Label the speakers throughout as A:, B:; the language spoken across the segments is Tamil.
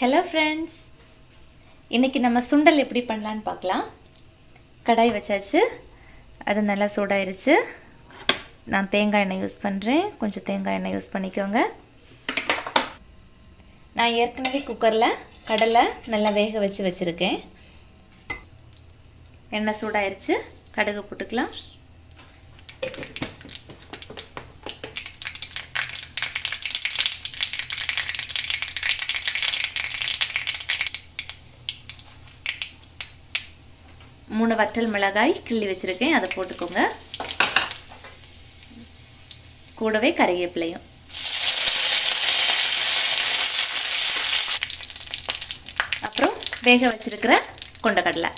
A: ஹலோ ஃப்ரெண்ட்ஸ் இன்றைக்கி நம்ம சுண்டல் எப்படி பண்ணலான்னு பார்க்கலாம். கடாய் வச்சாச்சு. அது நல்லா சூடாயிருச்சு. நான் தேங்காய் எண்ணெய் யூஸ் பண்ணுறேன் கொஞ்சம் தேங்காய் எண்ணெய் யூஸ் பண்ணிக்கோங்க. நான் ஏற்கனவே குக்கரில் கடலை நல்லா வேக வச்சு வச்சுருக்கேன். எண்ணெய் சூடாயிருச்சு. கடுகு போட்டுக்கலாம். மூணு வற்றல் மிளகாய் கிள்ளி வச்சுருக்கேன். அதை போட்டுக்கோங்க. கூடவே கறிவேப்பிலையும். அப்புறம் வேக வச்சுருக்கிற கொண்டக்கடலை.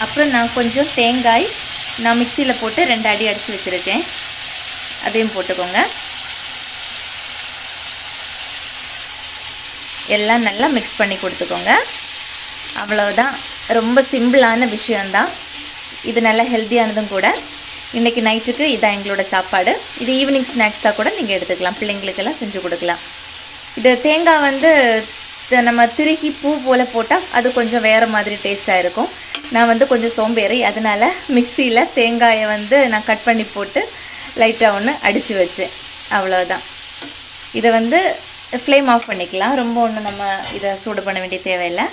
A: அப்புறம் நான் கொஞ்சம் தேங்காய் நான் மிக்சியில் போட்டு ரெண்டு அடி அடித்து வச்சுருக்கேன். அதையும் போட்டுக்கோங்க. எல்லாம் நல்லா மிக்ஸ் பண்ணி கொடுத்துக்கோங்க. அவ்வளோதான் ரொம்ப சிம்பிளான விஷயந்தான் இது நல்லா ஹெல்த்தியானதும் கூட. இன்றைக்கி நைட்டுக்கு இதான் எங்களோட சாப்பாடு. இது ஈவினிங் ஸ்நாக்ஸாக கூட நீங்கள் எடுத்துக்கலாம். பிள்ளைங்களுக்கெல்லாம் செஞ்சு கொடுக்கலாம். இது தேங்காய் வந்து நம்ம திருகி பூ போல் போட்டால் அது கொஞ்சம் வேறு மாதிரி டேஸ்ட்டாக இருக்கும். நான் வந்து கொஞ்சம் சோம்பேறி அதனால் மிக்சியில் தேங்காயை வந்து நான் கட் பண்ணி போட்டு லைட்டாக ஒன்று அடித்து வச்சேன். அவ்வளோதான் இதை வந்து ஃப்ளேம் ஆஃப் பண்ணிக்கலாம். ரொம்ப ஒன்றும் நம்ம இதை சூடு பண்ண வேண்டிய தேவையில்லை.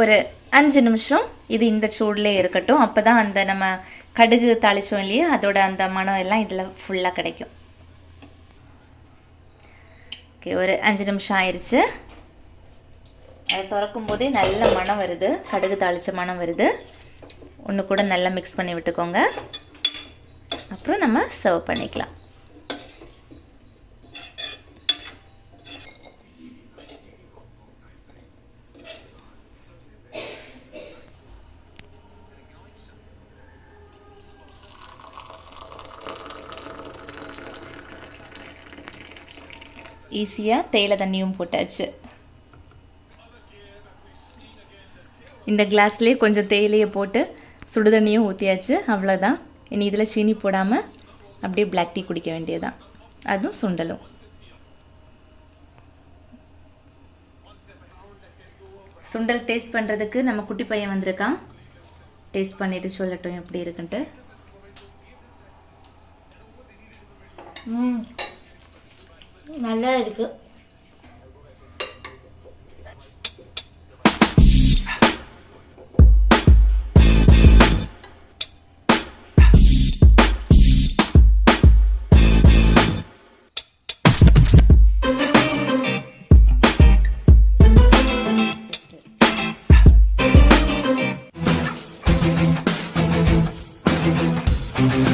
A: ஒரு அஞ்சு நிமிஷம் இது இந்த சூட்லேயே இருக்கட்டும். அப்போ தான் அந்த நம்ம கடுகு தாளிச்சோம் இல்லையா? அதோட அந்த மனம் எல்லாம் இதில் ஃபுல்லாக கிடைக்கும். ஓகே ஒரு அஞ்சு நிமிஷம் ஆயிடுச்சு அதை திறக்கும் போதே நல்ல மனம் வருது. கடுகு தாளித்த மனம் வருது. ஒன்று கூட நல்லா மிக்ஸ் பண்ணி விட்டுக்கோங்க. அப்புறம் நம்ம சர்வ் பண்ணிக்கலாம். ஈஸியாக தேயிலை தண்ணியும் போட்டாச்சு. இந்த கிளாஸ்லேயே கொஞ்சம் தேயிலையை போட்டு சுடு தண்ணியும் ஊற்றியாச்சு அவ்வளோதான் இனி இதில் சீனி போடாமல் அப்படியே பிளாக் டீ குடிக்க வேண்டியதுதான். அதுவும் சுண்டலும். சுண்டல் டேஸ்ட் பண்ணுறதுக்கு நம்ம குட்டி பையன் வந்திருக்கான். டேஸ்ட் பண்ணிட்டு சொல்லட்டும் எப்படி இருக்குன்ட்டு.
B: ம். நல்லா இருக்கு thank you